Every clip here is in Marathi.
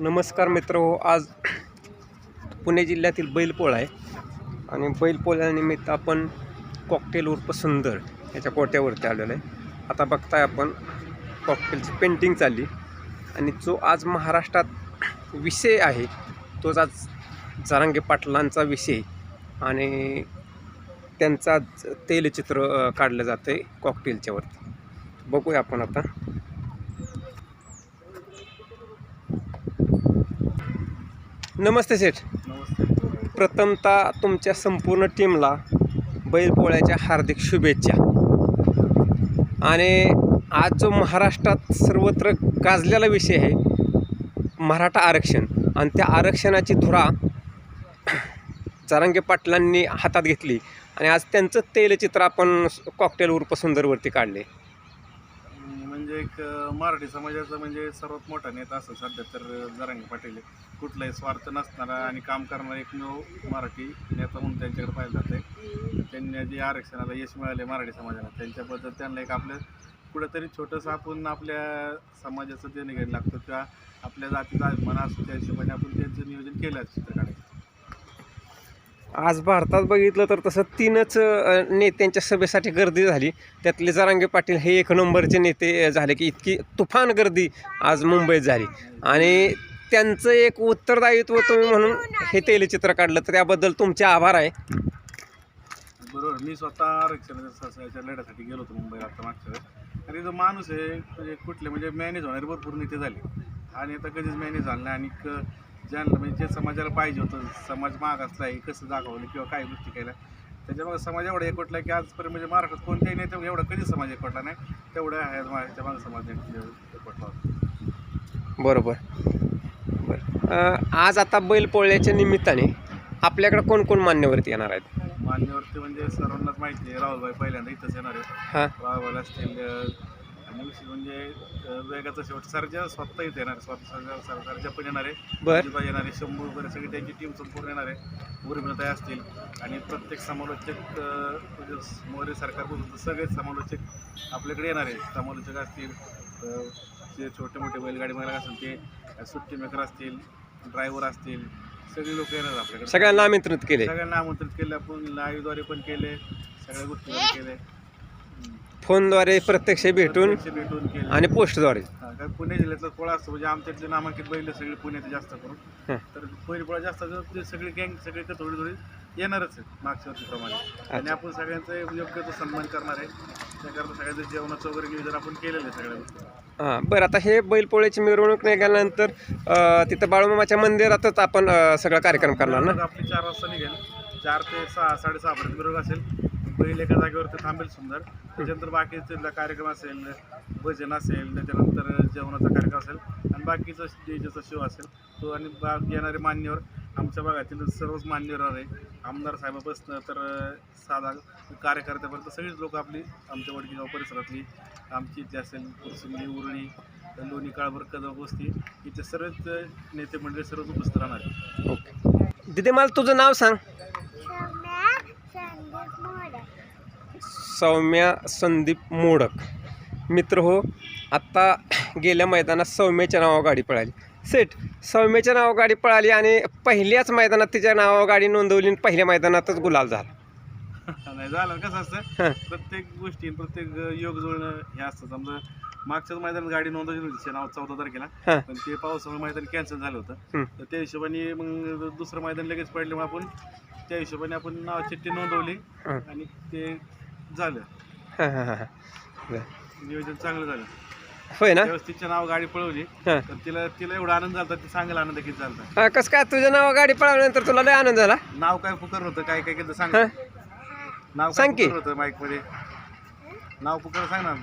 नमस्कार मित्र हो आज पुणे जिल्ह्यातील बैलपोळा आहे. आणि बैलपोळ्यानिमित्त आपण कॉकटेल उर्फ सुंदर याच्या कोट्यावरती आलेलो आहे. आता बघताय आपण कॉकटेलची पेंटिंग चालली. आणि जो आज महाराष्ट्रात विषय आहे तोच आज जरांगे पाटलांचा विषय. आणि त्यांचा आज काढलं जातं आहे कॉकटेलच्यावरती बघूया आपण आता. नमस्ते सेठ. प्रथमतः तुमच्या संपूर्ण टीमला बैलपोळ्याच्या हार्दिक शुभेच्छा. आणि आज जो महाराष्ट्रात सर्वत्र गाजलेला विषय आहे मराठा आरक्षण. आणि त्या आरक्षणाची धुरा जारांगे पाटलांनी हातात घेतली. आणि आज त्यांचं तैलचित्र आपण कॉकटेल उर्फ सुंदरवरती काढले. म्हणजे एक मराठी समाजाचा म्हणजे सर्वात मोठा नेता असं सध्या तर जरांगे पाटील आहे. कुठलाही स्वार्थ नसणारा आणि काम करणारा एकमेव मराठी नेता म्हणून त्यांच्याकडे पाहिलं जाते त्यांनी जे आरक्षणाला यश मिळाले मराठी समाजाला त्यांच्याबद्दल त्यांना एक आपलं कुठंतरी छोटंसं आपण आपल्या समाजाचं देणं घ्यायला लागतं किंवा आपल्या जातीचा अभिमान असतो त्या हिशोबाने आपण त्यांचं नियोजन केलं आहे चित्र काढायचं आज भारतात बघितलं तर तसं तीनच नेत्यांच्या सभेसाठी गर्दी झाली. त्यातले जरांगे पाटील हे एक नंबरचे नेते झाले की इतकी तुफान गर्दी आज मुंबईत झाली. आणि त्यांचं एक उत्तरदायित्व तुम्ही म्हणून हे तेलचित्र काढलं तर त्याबद्दल तुमचे आभार आहे. बरोबर मी स्वतः आरक्षणाच्या याच्या लढ्यासाठी गेलो होतो मुंबईला आता मागच्या वेळेस. आणि जो माणूस आहे म्हणजे कुठले म्हणजे मॅनेज होणारे भरपूर नेते झाले. आणि आता कधीच मॅनेज झालं नाही. आणि ज्यांना म्हणजे जे समाजाला पाहिजे होतं समाज माग असला आहे कसं दाखवलं किंवा काय गोष्टी केल्या त्याच्यामुळे समाज एवढा एकवटला की आजपर्यंत म्हणजे महाराष्ट्रात कोणत्याही नेते एवढा कधीच समाज एकवटला नाही. तेवढा आहे माझ्या मागे समाज एकवटला होता. बरोबर. बरं. आज आता बैलपोळ्याच्या निमित्ताने आपल्याकडे कोण कोण मान्यवरती येणार आहेत? मान्यवरती म्हणजे सर्वांनाच माहिती आहे. राहुलभाई पहिल्यांदा इथंच येणार आहे हां. राहुल असतील विशेष म्हणजे वेगाचा शेवट सरजा स्वतः इथे येणार आहे. स्वतः सरजा सर- सरजा पण येणार आहे. बरं. येणार आहे शंभू वगैरे सगळी त्यांची टीम संपूर्ण येणार आहे. उर्मिळताई असतील. आणि प्रत्येक समालोचक अं, म्हणजे मोरे सरकारपासून तर सगळेच समालोचक आपल्याकडे येणार आहे. समालोचक असतील अं, जे छोटे मोठे बैलगाडी महिला असतील ते सुट्टी मेकर असतील ड्रायव्हर असतील सगळे लोक येणार आहेत आपल्याकडे. सगळ्यांना आमंत्रित केले सगळ्यांना आमंत्रित केले आपण लाईव्हद्वारे पण केले सगळ्या गोष्टी केले फोनद्वारे प्रत्यक्ष भेटून प्रत्यक्ष भेटून केले. आणि पोस्टद्वारे. हा, कारण पुणे जिल्ह्यातला पोळा असतो म्हणजे आमच्यातले नामांकित बैल सगळे पुण्यात जास्त करून. तर पहिली पोळा जास्त असतो, ते सगळी गँग सगळे थोडी थोडी येणारच आहेत मागच्या वर्षीप्रमाणे. आणि. आपण सगळ्यांचा योग्य तो सन्मान करणार आहे. त्याकरता सगळ्यांचं जेवणाचं वगैरे नियोजन आपण केलेलं आहे सगळ्या गोष्टी. हां बरं आता हे बैलपोळ्याची मिरवणूक निघाल्यानंतर अ, तिथं बाळूमामाच्या मंदिरातच आपण अ, सगळा कार्यक्रम करणार ना? आपली चार वाजता निघेल. चार ते सहा साडेसहापर्यंत मिरवणूक असेल. बैल एका जागेवरती थांबेल सुंदर. त्याच्यानंतर बाकीचे कार्यक्रम असेल भजन असेल त्याच्यानंतर जेवणाचा कार्यक्रम असेल आणि बाकीचा डीजेचा शो असेल तो आणि बा येणारे मान्यवर आमच्या भागातील सर्वच मान्यवर आहे. आमदार साहेबापासून तर साधा कार्यकर्त्यापर्यंत सगळीच लोक आपली आमच्या वडकीगाव परिसरातली आमची इथे असेल कुरसुंगी उरळी लोणी काळभर कदम गोष्टी इथे सर्वच नेते मंडळी सर्वच उपस्थित राहणार आहे ओके. दिदी मला तुझं नाव सांग. सौम्या संदीप मोडक. मित्र हो आत्ता गेल्या मैदानात सौम्याच्या नावावर गाडी पळाली. सेठ सौम्याच्या नावावर गाडी पळाली आणि पहिल्याच मैदानात तिच्या नावावर गाडी नोंदवली आणि पहिल्या मैदानातच गुलाल झाला. नाही झालं कसं. असतं? प्रत्येक गोष्टी प्रत्येक योग जुळणं हे असतं. समजा मागच्याच मैदानात गाडी नोंदवली होती नाव चौदा तारखेला. पण ते पावसामुळे मैदान कॅन्सल झालं. होतं. तर त्या हिशोबाने मग दुसरं मैदान लगेच पडल्यामुळे आपण त्या हिशोबाने आपण नाव चिठ्ठी नोंदवली. आणि ते झालं. हां हां हां हां बरं. नियोजन चांगलं झालं. होय ना? त्यावेळेस तिच्या नाव गाडी पळवली. हां. तर तिला तिला एवढा आनंद झाला ते सांगायला आनंद किती झाला. हां कसं काय? तुझ्या नावावर गाडी पळाल्यानंतर तुला लय आनंद झाला? नाव काय पुकार होतं? काय काय केलं? सांग. हां. नाव सांग काय की. होतं माईकमध्ये नाव पुकार सांग ना.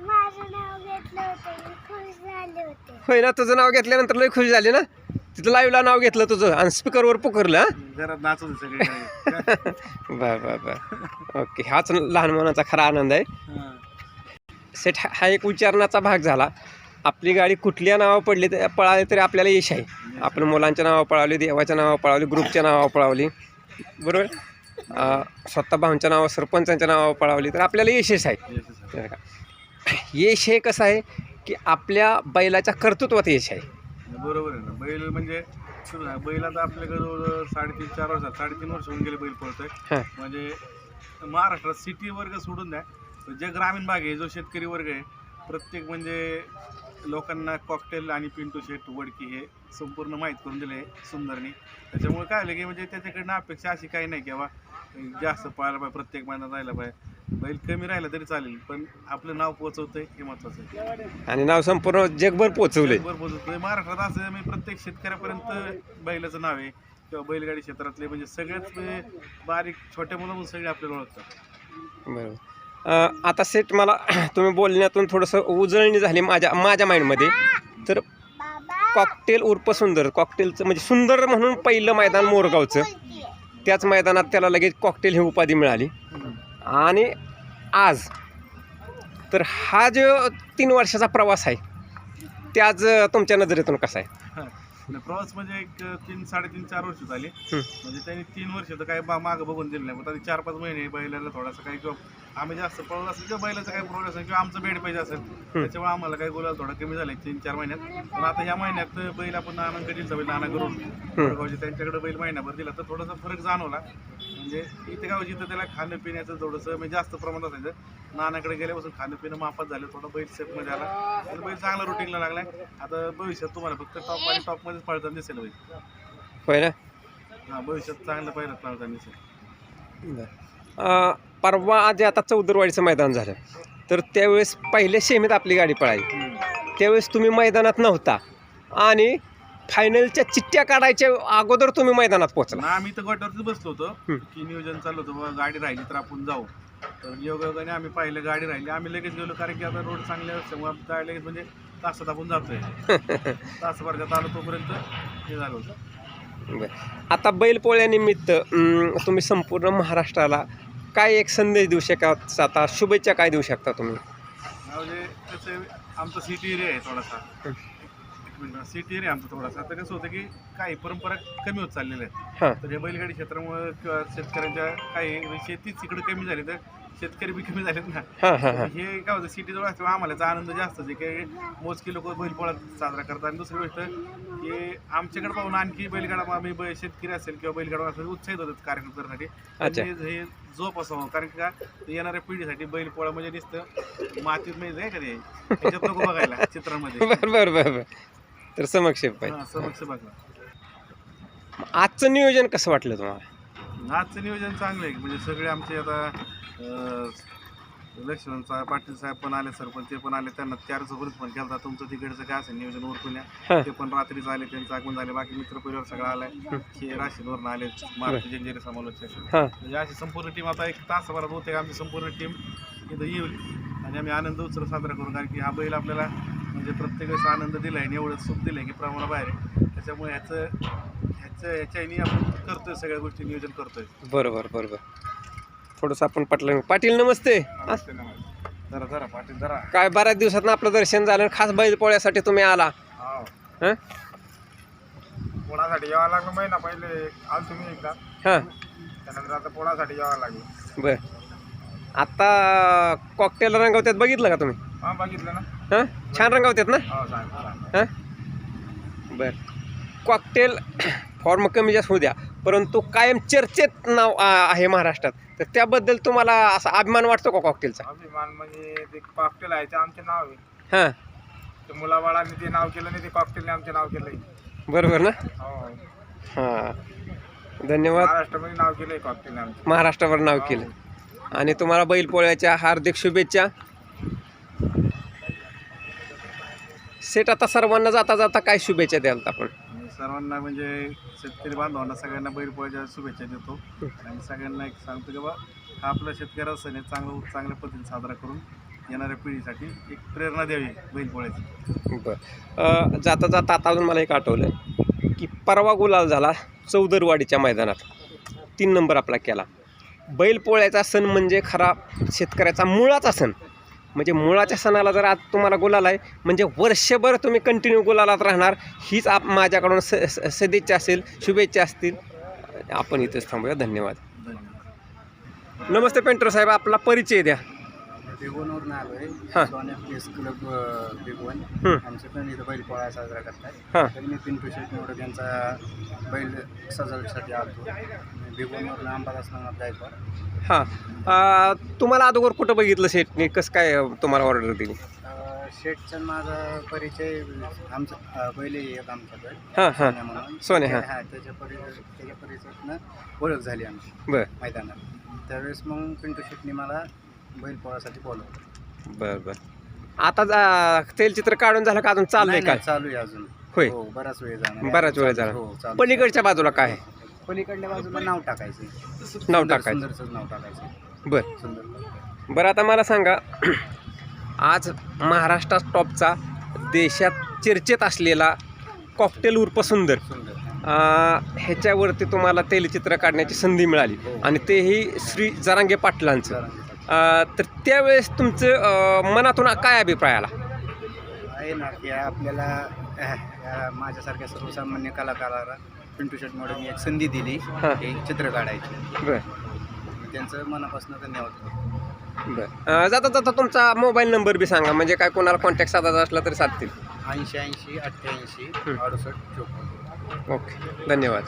माझं नाव घेतलं होतं मी खुश झाले होते. होय ना तुझं नाव घेतल्यानंतर लय खुश झाली ना? तिथं लाईव्हला नाव घेतलं तुझं आणि स्पीकरवर पुकारलं हां? घरात सगळे बर बर बर. ओके हाच लहान मुलांचा खरा आनंद आहे. सेठ हा हा एक उच्चारणाचा भाग झाला. आपली गाडी कुठल्या नावावर पडली तर पळाली तरी आपल्याला यश आहे. आपण मुलांच्या नावावर पळावली देवाच्या नावावर पळावली ग्रुपच्या नावावर पळावली. बरोबर? अं, स्वतः भाऊंच्या नावावर सरपंचांच्या नावावर पळावली तर आपल्याला यशच आहे. बरं का? यश हे कसं आहे की आपल्या बैलाच्या कर्तृत्वात यश आहे. बरोबर आहे ना. बैल म्हणजे सुरू. बैल आता आपल्याकडे जवळ साडेतीन चार वर्षात साडेतीन वर्ष होऊन गेले बैल पळतोय. म्हणजे महाराष्ट्रात सिटी वर्ग सोडून द्या. जे ग्रामीण भाग आहे जो शेतकरी वर्ग आहे प्रत्येक म्हणजे लोकांना कॉकटेल आणि पिंटू शेट वडकी हे संपूर्ण माहीत करून दिले सुंदरनी. त्याच्यामुळे काय झालं की म्हणजे त्याच्याकडनं अपेक्षा अशी काही नाही की बाबा जास्त पळायला पाहिजे प्रत्येक महिन्यात राहायला पाहिजे. बैल कमी राहिला तरी चालेल पण आपलं नाव पोहोचवतंय हे महत्वाचं आहे. आणि नाव संपूर्ण जगभर पोचवलंय जगभर पोहोचवतोय. महाराष्ट्रात असं मी प्रत्येक शेतकऱ्यापर्यंत बैलाचं नाव आहे किंवा बैलगाडी क्षेत्रातले म्हणजे सगळेच म्हणजे बारीक छोट्या मुलं सगळे आपल्याला ओळखतात. बरोबर. अं, आता सेट मला तुम्ही बोलण्यातून थोडंसं उजळणी झाली माझ्या माझ्या माइंडमध्ये. तर कॉकटेल उर्फ सुंदर कॉकटेलचं म्हणजे सुंदर म्हणून पहिलं मैदान मोरगावचं. त्याच मैदानात त्याला लगेच कॉकटेल ही उपाधी मिळाली. आणि आज तर हा जो तीन वर्षाचा प्रवास आहे ते आज तुमच्या नजरेतून कसा आहे? प्रवास म्हणजे एक तीन साडेतीन चार वर्ष झाली. हं. म्हणजे त्यांनी तीन वर्ष तर काही बा मागं बघून दिलं नाही. पण आता चार पाच महिने बैलाला थोडासा काही किंवा आम्ही जास्त पळत असेल किंवा बैलाचा काही प्रॉब्लेम असेल किंवा आमचं बेड पाहिजे असेल त्याच्यामुळे आम्हाला काही गोला थोडा कमी झाला तीन चार महिन्यात. पण आता या महिन्यात बैल आपण नानांकडे दिलचा बैल नाना करून वडगावचे त्यांच्याकडे बैल महिनाभर दिला तर थोडासा फरक जाणवला. म्हणजे इथे गाव जिथं त्याला खाणं पिण्याचं थोडंसं म्हणजे जास्त प्रमाणात असायचं. नानाकडे गेल्यापासून खाणं पिणं माफत झालं थोडं बैल सेटमध्ये आला. आणि बैल चांगला रुटीनला लागलाय. आता भविष्यात तुम्हाला फक्त टॉप आणि टॉपमध्येच पळताना दिसेल बैल. ना? हा भविष्यात चांगलं पहिलं पळताना दिसेल. परवा जे आता चौदरवाडीचं मैदान झालं. तर त्यावेळेस पहिल्या शेमीत आपली गाडी पळाली. त्यावेळेस तुम्ही मैदानात नव्हता. आणि फायनलच्या चिठ्ठ्या काढायच्या अगोदर तुम्ही मैदानात पोहोचला. आम्ही तर गोट्यावरतीच बसलो होतो. की नियोजन चाललं होतं. बाबा गाडी राहिली तर आपण जाऊ. तर योगायोगाने आम्ही पाहिलं गाडी राहिली. आम्ही लगेच गेलो कारण की आता रोड चांगले असल्यामुळे काय लगेच म्हणजे तासात आपण जातोय. तासभरात आलो तोपर्यंत हे झालं होतं. बरं. आता बैलपोळ्यानिमित्त तुम्ही संपूर्ण महाराष्ट्राला काय एक संदेश देऊ शकता आता शुभेच्छा काय देऊ शकता तुम्ही? म्हणजे कसं आमचा सिटी एरिया आहे थोडासा. सिटी एरिया आमचा थोडासा. तर कसं होतं की काही परंपरा कमी होत चाललेल्या आहेत. तर हे बैलगाडी क्षेत्रामुळे किंवा शेतकऱ्यांच्या काही शेतीच इकडे कमी झाली तर शेतकरी बी कमी झालेत ना. हां हां हां. हे काय होतं सिटी जवळ असल्यामुळे आम्हाला आनंद जास्त आहे की मोजकी लोक बैलपोळा साजरा करतात. आणि दुसरी गोष्ट की आमच्याकडे पाहून आणखी बैलगाडा आम्ही बै- शेतकरी असेल किंवा बैलगाडा असेल उत्साहित होतात कार्यक्रम करण्यासाठी. अच्छा. हे जोप असावं. कारण की का येणाऱ्या पिढीसाठी बैलपोळा म्हणजे नुसतं मातीत म्हणजे आहे का ते? त्याच्यात नको बघायला चित्रांमध्ये. बरं बरं बरं बरं. तर समक्षेप पाहिजे हा, समक्ष बघा. आजचं नियोजन कसं वाटलं तुम्हाला? आजचं नियोजन चांगलं आहे. म्हणजे सगळे आमचे आता लक्ष्मण साहेब पाटील साहेब पण आले सरपंच ते पण आले त्यांना चार सोबत पण केला तुमचं तिकडचं काय असेल नियोजन हा. या. ते पण रात्रीच आले त्यांचं आगमन झाले बाकी मित्र परिवार सगळा आलाय. हे. राशीदवरून आले मारुती जंजिरे समालोचक म्हणजे अशी संपूर्ण टीम आता एक तासभरात होते आमची संपूर्ण टीम इथं येईल. आणि आम्ही आनंद उत्सव साजरा करू कारण की हा बैल आपल्याला म्हणजे प्रत्येक वेळेस आनंद दिला आहे आणि एवढं सुख दिलं आहे की प्रमाणाबाहेर आहे. त्याच्यामुळे ह्याचं ह्याच्याने आपण करतोय सगळ्या गोष्टी नियोजन करतोय. बरोबर बरोबर. थोडंसं आपण पाटलं पाटील नमस्ते. जरा जरा पाटील जरा. काय बऱ्याच दिवसात आपलं दर्शन झालं खास बैल पोळ्यासाठी तुम्ही आला. हं? पोळासाठी यावं लागलं महिना पहिले आलो तुम्ही एकदा. हां. त्यानंतर आता पोळासाठी यावं लागलं. बर. आता कॉकटेल रंगवत्यात बघितलं का तुम्ही? हा बघितलं ना. हां? छान रंगवत्यात ना? हो सांग सांग हां? बर. कॉकटेल फॉर्म कमी जास्त होऊ द्या. परंतु कायम चर्चेत नाव आहे महाराष्ट्रात. तर त्याबद्दल तुम्हाला असा अभिमान वाटतो का कॉकटेलचा अभिमान म्हणजे ते कॉकटेल आहे ते आमचे नाव आहे. हां. ते मुलाबाळांनी ते नाव केलं नाही ते कॉकटेलने आमचे नाव केलंय. बरोबर ना? हो. हां. धन्यवाद. महाराष्ट्रामध्ये नाव केलंय कॉकटेलने आमचं. महाराष्ट्रावर नाव केलं. आणि तुम्हाला बैलपोळ्याच्या हार्दिक शुभेच्छा. सेट आता सर्वांना जाता जाता काय शुभेच्छा द्याल आपण? सर्वांना म्हणजे शेतकरी बांधवांना सगळ्यांना बैलपोळ्याच्या शुभेच्छा देतो. आणि सगळ्यांना एक सांगतो की बा हा आपला शेतकऱ्याचा सण आहे चांगलं चांगल्या पद्धतीने साजरा करून येणाऱ्या पिढीसाठी एक प्रेरणा द्यावी बैलपोळ्याची. बरं. जाता जाता आता अजून मला एक आठवलं की परवा गुलाल झाला चौदरवाडीच्या मैदानात. तीन नंबर आपला केला. बैलपोळ्याचा सण म्हणजे खरा शेतकऱ्याचा मुळाचा सण. म्हणजे मुळाच्या सणाला जर आज तुम्हाला गुलाल आहे म्हणजे वर्षभर तुम्ही कंटिन्यू गुलालात राहणार हीच आप माझ्याकडून स सदिच्छा असेल शुभेच्छा असतील. आपण इथेच थांबूया. धन्यवाद. नमस्ते पेंटर साहेब आपला परिचय द्या. भिगवणवरून आलो हा. आहे सोन्या क्लब भिगवण हं. आमचे पण इथं बैल पोळा साजरा हा. करतात तर मी पिंटू शेट मोडक यांचा बैल सजावटीसाठी आलो भिगवणवरून अंबादास नामात गायकवाड हां. अं, तुम्हाला अगोदर कुठं बघितलं शेटने कसं काय अं, तुम्हाला ऑर्डर दिली? अं, शेठचा माझा परिचय आमचा अं, बैल आहे एक आमचा बैल हां हां. सोन्या म्हणून. सोन्या, हा. हा त्याच्या परिचय त्याच्या परिचयातनं ओळख झाली आमची बरं. मैदानात. त्यावेळेस मग पिंटू शेटने मला बैल पोळासाठी बोलवलं बरं बरं. आता जा तेलचित्र काढून झालं का अजून? चाललंय नाही, काय नाही, चालू आहे अजून. होय. हो बराच वेळ जाणार बराच वेळ जाणार. हो चालू. पलीकडच्या बाजूला काय? आहे? पलीकडल्या बाजूला नाव टाकायचं. नाव सुंदर- टाकायचं. सुंदरचं नाव टाकायचं. बरं. सुंदर. बरं आता मला सांगा आज महाराष्ट्रात टॉपचा देशात चर्चेत असलेला कॉकटेल उर्फ सुंदर ह्याच्यावरती तुम्हाला तेलचित्र काढण्याची संधी मिळाली. आणि तेही श्री जरांगे पाटलांचं. तर त्यावेळेस तुमचं मनातून काय अभिप्राय आला? आहे ना की आपल्याला या माझ्यासारख्या सर्वसामान्य कलाकाराला पिंटू शेट मॉडेल एक संधी दिली चित्र काढायची. बरं. त्यांचं मनापासून धन्यवाद. बरं. जाता जाता तुमचा मोबाईल नंबर बी सांगा म्हणजे काय कोणाला कॉन्टॅक्ट साधायचा असला तरी साधतील. ऐंशी ऐंशी अठ्ठ्याऐंशी. अडुसष्ट चोपन्न. ओके. धन्यवाद.